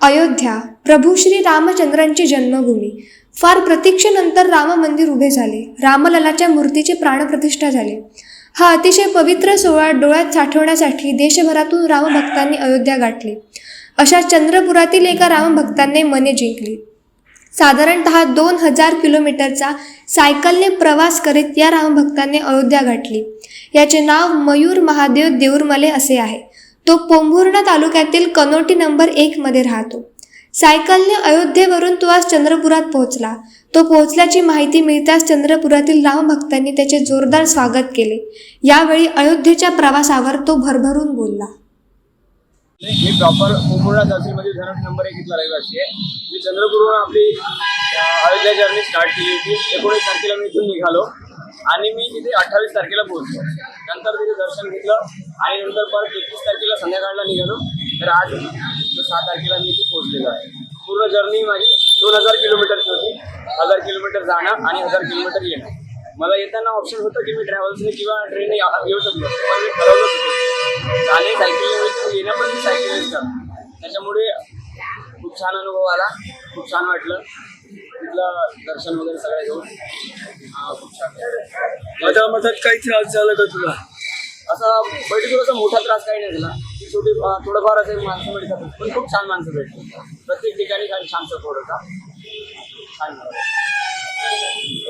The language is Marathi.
अयोध्या प्रभू श्री रामचंद्रांची जन्मभूमी. फार प्रतीक्षेनंतर राम मंदिर उभे झाले. रामललाच्या मूर्तीची प्राणप्रतिष्ठा झाली. हा अतिशय पवित्र सोहळा डोळ्यात साठवण्यासाठी देशभरातून रामभक्तांनी अयोध्या गाठली. अशा चंद्रपुरातील एका रामभक्तांनी मने जिंकली. साधारणतः दोन हजार किलोमीटरचा सायकलने प्रवास करीत या रामभक्तांनी अयोध्या गाठली. याचे नाव मयूर महादेव देऊरमले असे आहे. तो पोंभुर्णा तालुक्यातील कनोटी नंबर एकमध्ये राहतो. सायकलने अयोध्येवरून तो आज चंद्रपुरात पोहोचला. तो पोहोचल्याची माहिती मिळताच चंद्रपुरातील रामभक्तांनी त्याचे जोरदार स्वागत केले. यावेळी अयोध्येच्या प्रवासावर तो भरभरून बोलला. मी प्रॉपर कोंबुर्णा तहसीलमध्ये धरण नंबर एक इथला रहिवासी आहे. मी चंद्रपूरवरून आपली अयोध्या जर्नी स्टार्ट केली होती. एकोणीस तारखेला मी इथून निघालो आणि मी तिथे अठ्ठावीस तारखेला पोहोचलो. नंतर तिथे दर्शन घेतलं. आणि नंतर परत एकवीस तारखेला संध्याकाळला निघालो. तर आज सहा तारखेला मी इथे पोहोचलेलो आहे. पूर्ण जर्नी माझी दोन हजार किलोमीटरची होती. हजार किलोमीटर जाणं आणि हजार किलोमीटर येणं. मला येताना ऑप्शन होतं की मी ट्रॅव्हल्सने किंवा ट्रेनने येऊ शकलो पण मी ठरवलं होतं आणि सायकलने येणं पण मी सायकलनेच करतो त्याच्यामुळे खूप छान अनुभव आला. खूप छान वाटलं. तिथलं दर्शन वगैरे सगळं घेऊन. खूप छान. वाटलं. आता काही त्रास झाला का तुला? असा पर्टिक्युलर असा मोठा त्रास काही नाही झाला. छोटी थोडंफार असे माणसं मिळतात पण खूप छान माणसं भेटतात. प्रत्येक ठिकाणी छान छान सपोर्ट होता छान